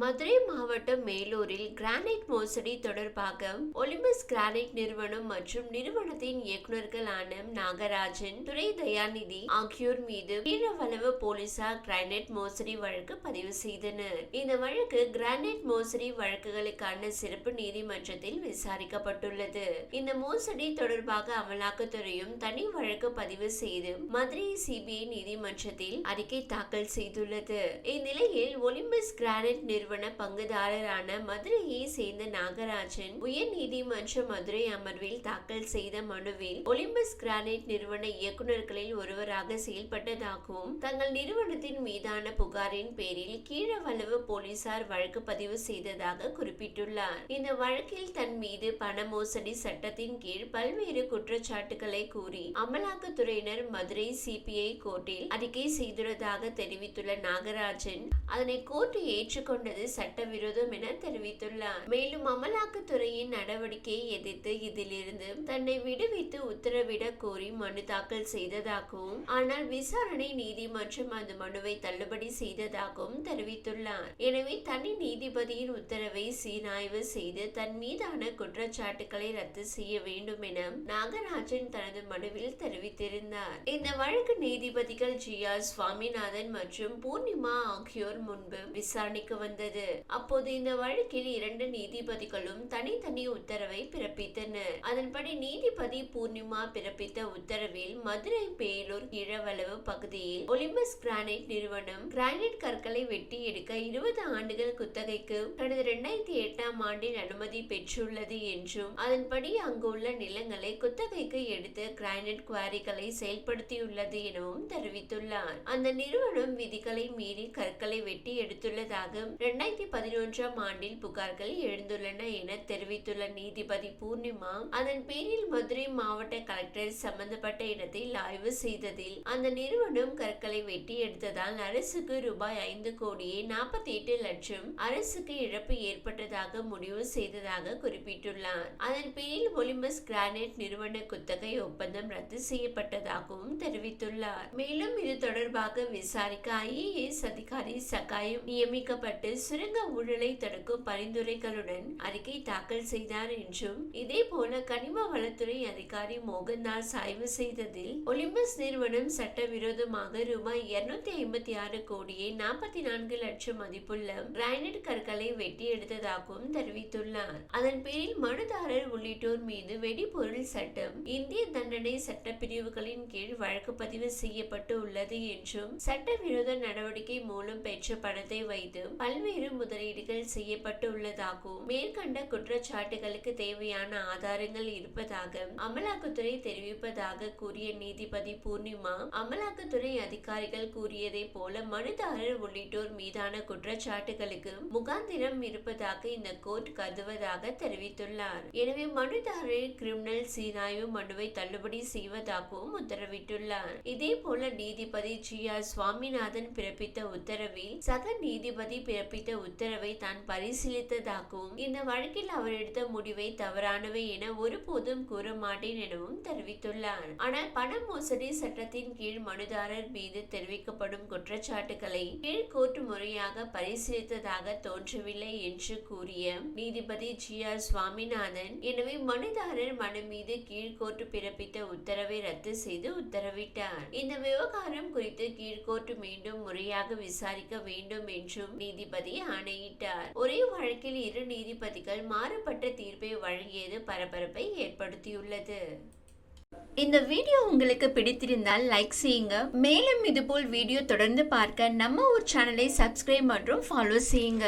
மதுரை மாவட்டம் மேலூரில் கிரானைட் மோசடி தொடர்பாக ஒலிம்பஸ் கிரானைட் நிறுவனம் மற்றும் நிறுவனத்தின் இயக்குநர்களான நாகராஜன் துரை தயாநிதி ஆகியோர் மீது கீழவளவு போலீசார் கிரானைட் மோசடி வழக்கு பதிவு செய்தனர். இந்த வழக்கு கிரானைட் மோசடி வழக்குகளுக்கான சிறப்பு நீதிமன்றத்தில் விசாரிக்கப்பட்டுள்ளது. இந்த மோசடி தொடர்பாக அமலாக்கத்துறையும் தனி வழக்கு பதிவு செய்து மதுரை சிபிஐ நீதிமன்றத்தில் அறிக்கை தாக்கல் செய்துள்ளது. இந்நிலையில் ஒலிம்பஸ் கிரானைட் நிறுவன பங்குதாரரான மதுரையை சேர்ந்த நாகராஜன் உயர் நீதிமன்ற மதுரை அமர்வில் தாக்கல் செய்த மனுவில் ஒலிம்பஸ் கிரானைட் நிறுவன இயக்குநர்களில் ஒருவராக செயல்பட்டதாகவும் தங்கள் நிறுவனத்தின் மீதான புகாரின் பேரில் கீழவளவு போலீசார் வழக்கு பதிவு செய்ததாக குறிப்பிட்டுள்ளார். இந்த வழக்கில் தன் மீது பண மோசடி சட்டத்தின் கீழ் பல்வேறு குற்றச்சாட்டுகளை கூறி அமலாக்கத்துறையினர் மதுரை சிபிஐ கோர்ட்டில் அறிக்கை செய்துள்ளதாக தெரிவித்துள்ள நாகராஜன் அதனை கோர்ட்டு ஏற்றுக்கொண்ட ஏற்றுக்கொண்டது சட்டவிரோதம் என தெரிவித்துள்ளார். மேலும் அமலாக்கத்துறையின் நடவடிக்கையை எதிர்த்து இதிலிருந்து தன்னை விடுவித்து உத்தரவிட கோரி மனு தாக்கல் செய்ததாகவும் ஆனால் விசாரணை நீதிமன்றம் அந்த மனுவை தள்ளுபடி செய்ததாகவும் தெரிவித்துள்ளார். எனவே தனி நீதிபதியின் உத்தரவை சீராய்வு செய்து தன் மீதான குற்றச்சாட்டுகளை ரத்து செய்ய வேண்டும் என நாகராஜன் தனது மனுவில் தெரிவித்திருந்தார். இந்த வழக்கு நீதிபதிகள் ஜி ஆர் சுவாமிநாதன் மற்றும் பூர்ணிமா ஆகியோர் முன்பு விசாரணைக்கு வந்த வந்தது அப்போது இந்த வழக்கில் இரண்டு நீதிபதிகளும் தனித்தனி உத்தரவை பிறப்பித்தனர். அதன்படி நீதிபதி பூர்ணிமா பிறப்பித்த உத்தரவில் மதுரை பேலூர் கிழவளவு பகுதியில் ஒலிம்பஸ் கிரானைட் நிறுவனம் கிரானைட் கற்களை வெட்டி எடுக்க இருபது ஆண்டுகள் குத்தகைக்கு கடந்த இரண்டாயிரத்தி எட்டாம் ஆண்டில் அனுமதி பெற்றுள்ளது என்றும் அதன்படி அங்குள்ள நிலங்களை குத்தகைக்கு எடுத்து கிரானைட் குவாரிகளை செயல்படுத்தியுள்ளது எனவும் தெரிவித்துள்ளார். அந்த நிறுவனம் விதிகளை மீறி கற்களை வெட்டி எடுத்துள்ளதாக இரண்டாயிரத்தி பதினொன்றாம் ஆண்டில் புகார்கள் எழுந்துள்ளன என தெரிவித்துள்ள நீதிபதி பூர்ணிமா அதன் பேரில் மதுரை மாவட்ட கலெக்டர் சம்பந்தப்பட்ட இடத்தில் ஆய்வு செய்ததில் அந்த நிறுவனம் கற்களை வெட்டி எடுத்ததால் அரசுக்கு ரூபாய் ஐந்து கோடியே நாற்பத்தி எட்டு லட்சம் அரசுக்கு இழப்பு ஏற்பட்டதாக முடிவு செய்ததாக குறிப்பிட்டுள்ளார். அதன் பேரில் ஒலிம்பஸ் கிரானைட் நிறுவன குத்தகை ஒப்பந்தம் ரத்து செய்யப்பட்டதாகவும் தெரிவித்துள்ளார். மேலும் இது தொடர்பாக விசாரிக்க ஐஏஎஸ் அதிகாரி சகாயம் நியமிக்கப்பட்டு சுரங்க ஊழலை தடுக்கும் பரிந்துரைகளுடன் அறிக்கை தாக்கல் செய்தார் என்றும் இதே போல கனிம வளத்துறை அதிகாரி மோகன்தாஸ் ஆய்வு செய்ததில் ஒலிம்பஸ் நிறுவனம் சட்டவிரோதமாக ரூபாய் இருநூத்தி ஐம்பத்தி ஆறு கோடியே நாற்பத்தி நான்கு லட்சம் மதிப்புள்ள கிரானைட் கற்களை வெட்டி எடுத்ததாகவும் தெரிவித்துள்ளார். அதன் பேரில் மனுதாரர் உள்ளிட்டோர் மீது வெடிபொருள் சட்டம் இந்திய தண்டனை சட்ட பிரிவுகளின் கீழ் வழக்கு பதிவு செய்யப்பட்டு உள்ளது என்றும் சட்டவிரோத நடவடிக்கை மூலம் பெற்ற பணத்தை வைத்து பல்வேறு முதலீடுகள் செய்யப்பட்டு உள்ளதாகவும் மேற்கண்ட குற்றச்சாட்டுகளுக்கு தேவையான ஆதாரங்கள் இருப்பதாக அமலாக்கத்துறை தெரிவிப்பதாக கூறிய நீதிபதி பூர்ணிமா அமலாக்கத்துறை அதிகாரிகள் கூறியதை போல மனுதாரர் உள்ளிட்டோர் மீதான குற்றச்சாட்டுகளுக்கு முகாந்திரம் இருப்பதாக இந்த கோர்ட் கருதுவதாக தெரிவித்துள்ளார். எனவே மனுதாரர் கிரிமினல் சீராய்வு மனுவை தள்ளுபடி செய்வதாகவும் உத்தரவிட்டுள்ளார். இதே போல நீதிபதி ஜி ஆர் சுவாமிநாதன் பிறப்பித்த உத்தரவில் சக நீதிபதி பிறப்பித்த உத்தரவை தான் பரிசீலித்ததாகவும் இந்த வழக்கில் அவர் எடுத்த முடிவை தவறானவை என ஒருபோதும் கூற மாட்டேன் எனவும் தெரிவித்துள்ளார். ஆனால் பண மோசடி சட்டத்தின் கீழ் மனுதாரர் மீது தெரிவிக்கப்படும் குற்றச்சாட்டுகளை கீழ்கோர்ட் முறையாக பரிசீலித்ததாக தோன்றவில்லை என்று கூறிய நீதிபதி ஜி ஆர் சுவாமிநாதன் எனவே மனுதாரர் மனு மீது கீழ்கோர்ட் பிறப்பித்த உத்தரவை ரத்து செய்து உத்தரவிட்டார். இந்த விவகாரம் குறித்து கீழ்கோர்ட் மீண்டும் முறையாக விசாரிக்க வேண்டும் என்றும் நீதிபதி நீதிபதி ஆணையிட்டார். ஒரே வழக்கில் இரு நீதிபதிகள் மாறுபட்ட தீர்ப்பை வழங்கியது பரபரப்பை ஏற்படுத்தியுள்ளது. இந்த வீடியோ உங்களுக்கு பிடித்திருந்தால் லைக் செய்யுங்க. மேலும் இதுபோல் வீடியோ தொடர்ந்து பார்க்க நம்ம ஒரு சேனலை சப்ஸ்கிரைப் மற்றும் ஃபாலோ செய்யுங்க.